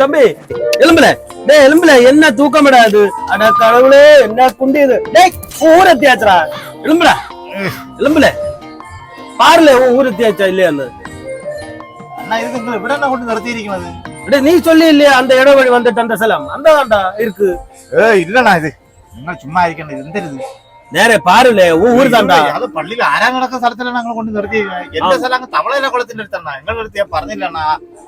தம்பி எலும்புல. டே எலும்புல என்ன தூக்கம் அது அட கடவுளே என்ன குண்டி இது? டேய் ஊர தேய்ச்சரா எலும்புல. எலும்புல. பாருல உன் ஊர தேய்ச்சா அந்த? அண்ணா இதுக்கு விட என்ன கொண்டு நடத்தி இருக்கிறது டே நீ சொல்லி இல்லையா அந்த இடம் வழி வந்துட்டு அந்த சலம்? அந்த இருக்கு. ஏய் இல்லடா இது. என்ன சும்மா இருக்கணும் இது பாருல உன் ஊர் தாண்டா അത് പള്ളിയിൽ ആരാ നടക്കുന്ന സ്ഥലത്തിലാണ് ഞങ്ങൾ കൊണ്ട് നിർത്തിയിരിക്കുന്നത് എന്റെ സ്ഥലം അങ്ങ് തവളയിലെ കുളത്തിന്റെ അടുത്താണ് നിങ്ങളുടെ അടുത്ത് ഞാൻ പറഞ്ഞില്ലണ്ണാ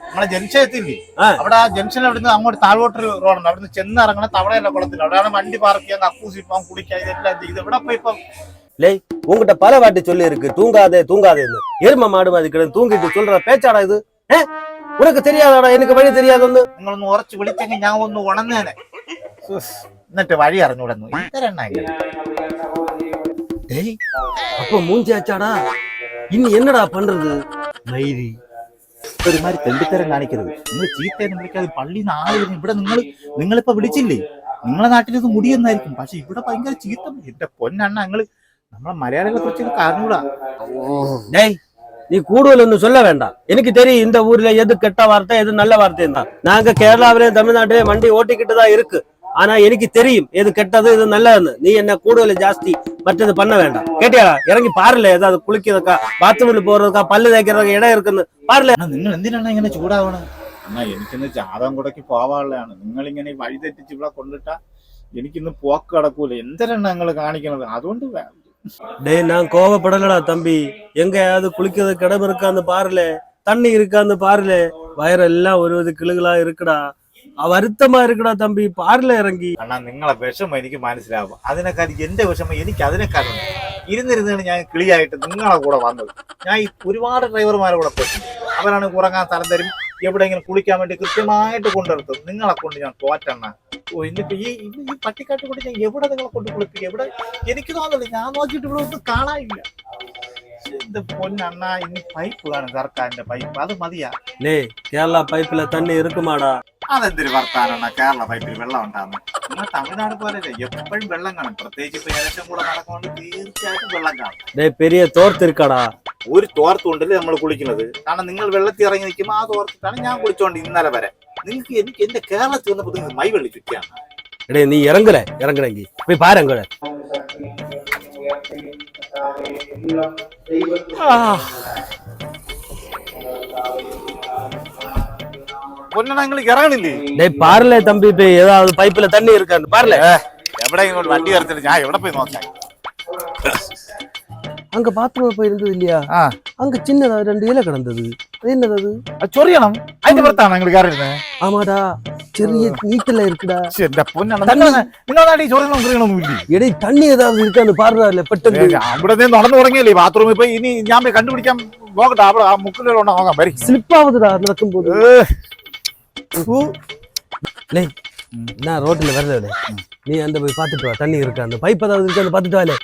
നമ്മളെ ജംഗ്ഷൻ എത്തില്ലേ ആ. അവിടെ ആ ജംഗ്ഷനിൽ അവിടുന്ന് അങ്ങോട്ട് താഴോട്ട് ഒരു റോഡുണ്ട് അവിടുന്ന് ചെന്ന് ഇറങ്ങണ തവളയിലെ കുളത്തിൽ അവിടെയാണ് വണ്ടി പാർക്ക് ചെയ്യാൻ കക്കൂസ് ഇപ്പം കുടിക്കാൻ ഇതെല്ലാം ചെയ്ത് ഇവിടെ പോയി ഇപ്പം லேய் உன்கிட்ட பல வாட்டி சொல்லி இருக்கு தூங்காதே தூங்காதேன்னு எரும மாடு மாதிரி கிடந்து தூங்கிட்டு சொல்ற பேச்சாடா இது ஏ? உனக்கு தெரியாதாடா எனக்கு வழி தெரியாதுன்னு നിങ്ങളൊന്ന് ഉറച്ച് വിളിച്ചെങ്കിൽ ഞാൻ ഒന്ന് ഉണന്നേനെ ഉസ്. എന്നിട്ട് വഴി അറിഞ്ഞുവിടുന്നു ഇത്തരെണ്ണ டேய் அப்ப மூஞ்சியாச்சாடா இனி என்னடா பண்றது மயிரி ഒരുമാതിരി തെണ്ടിത്തരം കാണിക്കരുത് നിങ്ങൾ ചീത്തയെന്ന് വിളിക്കാതെ പള്ളിയിൽ നിന്ന് ആള് വരുന്നു ഇവിടെ നിങ്ങൾ നിങ്ങളിപ്പോ വിളിച്ചില്ലേ നിങ്ങളെ നാട്ടിൽ ഇത് മുടിയെന്നായിരിക്കും പക്ഷെ ഇവിടെ ഭയങ്കര ചീത്ത എന്റെ പൊന്നണ്ണ ഞങ്ങള് നമ്മളെ മലയാളികളെ കുറിച്ച് അറിഞ്ഞൂടാ டேய் நீ கூடுதல் ஒண்ணு சொல்ல வேண்டாம் எனக்கு தெரியும் இந்த ஊர்ல எது கெட்ட வார்த்தை எது நல்ல வார்த்தை தான் நாங்க கேரளாவிலேயும் தமிழ்நாட்டிலேயும் வண்டி ஓட்டிக்கிட்டு தான் இருக்கு ஆனா எனக்கு தெரியும் எது கெட்டது இது நல்லதுன்னு நீ என்ன கூடுதல் ஜாஸ்தி மற்றது பண்ண வேண்டாம் கேட்டியா இறங்கி பாருல ஏதாவது குளிக்கிறதுக்கா பாத்ரூம்ல போறதுக்கா பல்லு தேய்க்கிறதுக்கு இடம் இருக்குன்னு பாருல അണ്ണാ, നിങ്ങൾ എന്തിനാണ് ഇങ്ങനെ ചൂടാവണം എന്നാ എനിക്കിന്ന് ജാതകം കൂടക്ക് പോവാനുള്ളതാണ് നിങ്ങൾ ഇങ്ങനെ വഴി തെറ്റിച്ച് ഇവിടെ കൊണ്ടിട്ടാ എനിക്കിന്ന് പോക്ക് കിടക്കൂല എന്തിനാണ് നിങ്ങൾ കാണിക്കണത് അതുകൊണ്ട് വേ- டேய் நான் கோவப்படலடா தம்பி எங்கயாவது குளிக்கிறதுக்கு இடம் இருக்கான்னு பாருல தண்ணி இருக்கான்னு பாருல வயரெல்லாம் ஒரு இது கிளுகளா இருக்குடா அஹ் வருத்தமா இருக்குடா தம்பி பாருல இறங்கி അണ്ണാ നിങ്ങളെ വിഷമം എനിക്ക് മനസ്സിലാവും അതിനെക്കാൾ എന്റെ വിഷമം എനിക്ക് അതിനെക്കാളും ഇരുന്നിരുന്നാണ് ഞാൻ കിളിയായിട്ട് നിങ്ങളെ കൂടെ വന്നത് ഞാൻ ഈ ഒരുപാട് ഡ്രൈവർമാരെ കൂടെ പോയി അവരാണ് ഉറങ്ങാൻ സ്ഥലം തരും എവിടെയെങ്കിലും കുളിക്കാൻ വേണ്ടി കൃത്യമായിട്ട് കൊണ്ടെടുത്തു നിങ്ങളെ കൊണ്ട് ഞാൻ തോറ്റണ്ണ ഓ എന്നിട്ട് ഈ ഈ- ഈ പട്ടിക്കാട്ട് കൊണ്ട് ഞാൻ എവിടെ നിങ്ങളെ കൊണ്ട് കുളിപ്പിക്കും എവിടെ എനിക്ക് തോന്നില്ല ഞാൻ നോക്കിയിട്ട് ഇവിടെ ഒന്നും കാണാനില്ല എന്റെ പൊന്നണ്ണ ഇനി പൈപ്പ് വേണം സർക്കാരിന്റെ പൈപ്പ് അത് മതിയാ டேய் கேரளா பைப்ல தண்ணி இருக்குமாடா അതെന്തൊരു വർത്താനാണ് കേരള പൈപ്പിൽ വെള്ളം ഉണ്ടാകുന്നത് നിങ്ങൾ തമിഴ്നാട് പോലല്ലേ എപ്പോഴും വെള്ളം കാണും പ്രത്യേകിച്ച് ഇപ്പൊ ഇലക്ഷൻ കൂടെ നടക്കുകൊണ്ട് തീർച്ചയായിട്ടും വെള്ളം കാണും டேய் பெரிய தோர்த்து இருக்காடா ഒരു തോർത്തുകൊണ്ടല്ലേ നമ്മൾ കുളിക്കുന്നത് കാരണം നിങ്ങൾ വെള്ളത്തിൽ ഇറങ്ങി നിൽക്കുമ്പോൾ ആ തോർത്തിട്ടാണ് ഞാൻ കുളിച്ചോണ്ട് ഇന്നലെ വരെ നിങ്ങൾക്ക് എനിക്ക് എന്റെ കേരളത്തിൽ വന്നപ്പോൾ നിങ്ങൾ മൈ വെള്ളി ചുറ്റിയാണ് டேய் நீ இறங்குற இறங்குறங்கி போய் பாரு அங்க പൊന്നണ பொன்னடங்களுக்கு இறங்கணில்ல டேய் பாருல தம்பி இப்ப ஏதாவது பைப்ல தண்ணி இருக்கான்னு பாருல. எவடா இங்க வண்டி வரது நான் எவட போய் நோக்கேன் அங்க பாத்ரூம் போய் இருந்தது இல்லையா? அங்க சின்னதா ரெண்டு இலை கிடந்தது. அது என்னது அது? சொரியணம். ஐந்து பரத்தான எங்களுக்கு யாரு ஆமாடா சிறிய நீட்டல இருக்குடா. சரி இந்த பொண்ணு தண்ணி இன்னொரு சொரியணம் கிரியணும் இல்லை தண்ணி ஏதாவது இருக்கான்னு பாருடா இல்ல பட்டு அங்கடதே நடந்து உடங்க இல்லை பாத்ரூம் போய் இனி ஞாபகம் கண்டுபிடிக்காம போகட்டா அப்புறம் முக்கில் ஒண்ணு வாங்க மாதிரி ஸ்லிப் ஆகுதுடா நடக்கும் போது நான் ரோட்ல வரல நீ அந்த போய் பார்த்துட்டு வா தண்ணி இருக்கா அந்த பைப் ஏதாவது இருக்கான்னு பார்த்துட்டு வாலே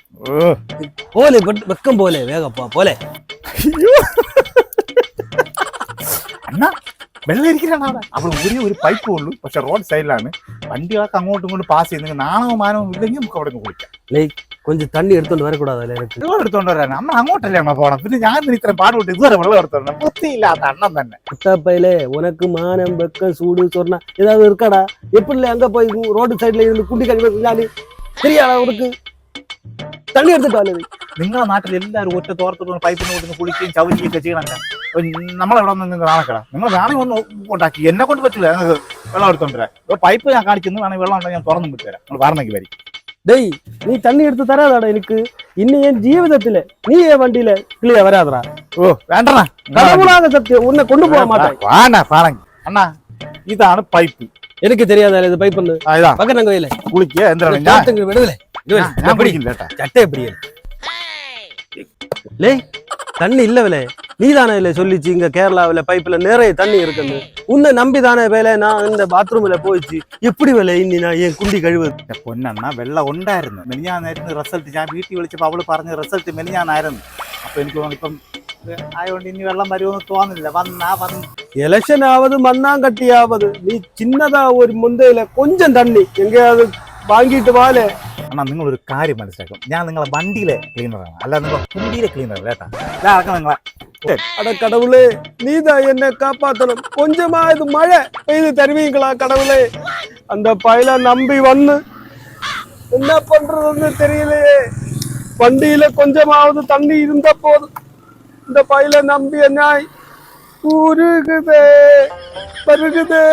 போலே வெட்- வெக்கம் போலே வேகப்பா போலே അണ്ണാ വെള്ളം ഇരിക്കലാണ് അവിടെ അവിടെ ഒരേ ഒരു പൈപ്പ് ഉള്ളൂ പക്ഷെ റോഡ് സൈഡിലാണ് വണ്ടികളൊക്കെ അങ്ങോട്ടും ഇങ്ങോട്ടും പാസ് ചെയ്യുന്നത് നാണവും മാനവും ഇല്ലെങ്കിൽ നമുക്ക് അവിടെ നിന്ന് കുളിക്കാം லேய் கொஞ்சம் தண்ணி எடுத்துட்டு வரக்கூடாதுல்ல எனக்கு വെള്ളം എടുത്തോണ്ട് വരാൻ നമ്മൾ അങ്ങോട്ടല്ലേ അമ്മ പോകണം പിന്നെ ഞാൻ ഇതിന് ഇത്രയും പാടുപെട്ട് ഇതുവരെ വെള്ളം എടുത്തോണ്ട് വൃത്തിയില്ലാത്ത അണ്ണൻ തന്നെ குட்டாப்பையிலே உனக்கு மானம் வெக்கம் சூடு சொன்னா ஏதாவது இருக்காடா எப்படி அங்க போய் ரோடு சைடுல இருந்து குட்டி கழிவு விளையாடி தெரியாதா உனக்கு தண்ணி எடுத்துட்டு வாலே നിങ്ങളുടെ നാട്ടിൽ എല്ലാവരും ഒറ്റ തോർത്തിട്ട് പൈപ്പിന് കൊടുത്ത് കുളിക്കുകയും ചവിക്കുകയും ഒക്കെ ചെയ്യണൊക്കെ നമ്മളെവിടെ നിന്ന് കാണക്കട നിങ്ങൾ വേണമെങ്കിൽ ഒന്ന് ഉണ്ടാക്കി എന്നെ കൊണ്ട് പറ്റില്ല ഞങ്ങൾക്ക് വെള്ളം എടുത്തോണ്ട് വരാൻ ഇപ്പൊ പൈപ്പ് ഞാൻ കാണിക്കുന്നു വേണമെങ്കിൽ വെള്ളം ഉണ്ടെങ്കിൽ ഞാൻ തുറന്നും വിട്ട് തരാം നിങ്ങൾ പറഞ്ഞെങ്കിൽ വരി டெய் நீ தண்ணி எடுத்து தராதாடா எனக்கு. இன்னும் என் ஜீவிதத்துல நீ என் வண்டியில கிளியா வராதடா. ஓ வேண்டாம் கடவுளாக சத்தியம் உன்னை கொண்டு போக மாட்டேன். வாண்ணா பாருங்க. அண்ணா இதான பைப்பு. எனக்கு தெரியாத இது பைப் பண்ணு அதான் பக்கத்து கோயில குளிக்க எந்திரங்க விடுதலை. சட்டை எப்படி லே தண்ணி இல்ல விலை நீ தானே இல்ல சொல்லிச்சு இங்க கேரளாவில பைப்ல நிறைய தண்ணி இருக்குன்னு உன்னை நம்பி தானே வேலை நான் இந்த பாத்ரூம்ல போயிடுச்சு எப்படி விலை இன்னி நான் என் குண்டி கழுவுது എന്റെ പൊന്നെണ്ണ വെള്ളം ഉണ്ടായിരുന്നു മെലിഞ്ഞാന്നായിരുന്നു റിസൾട്ട് ഞാൻ വീട്ടിൽ വിളിച്ചപ്പോൾ അവള് പറഞ്ഞ റിസൾട്ട് മെലിഞ്ഞാന്നായിരുന്നു അപ്പൊ എനിക്ക് തോന്നി ഇപ്പം ഇത് ആയതുകൊണ്ട് ഇനി വെള്ളം വരുമെന്ന് തോന്നുന്നില്ല വന്നാ വന്ന് எலெக்ஷன் ஆவது மண்ணாங்கட்டி ஆவது நீ சின்னதா ஒரு முந்தையில கொஞ்சம் தண்ணி எங்கேயாவது வாங்கிட்டு வாலே അണ്ണാ നിങ്ങൾ ഒരു കാര്യം മനസ്സിലാക്കും ഞാൻ നിങ്ങളെ വണ്ടിയിലെ ക്ലീനറാണ് അല്ല നിങ്ങളെ കുണ്ടിയിലെ ക്ലീനർ കേട്ടാ ഇതാക്കാം നിങ്ങളെ அட கடவுளே நீதான் என்ன காப்பாத்தணும் கொஞ்சமாவது மழை பெய்து தருவீங்களா கடவுளே அந்த பயில நம்பி வந்து என்ன பண்றதுன்னு தெரியலையே வண்டியில கொஞ்சமாவது தண்ணி இருந்த போதும் இந்த பயில நம்பி என்ன உருகுதே பருகுதே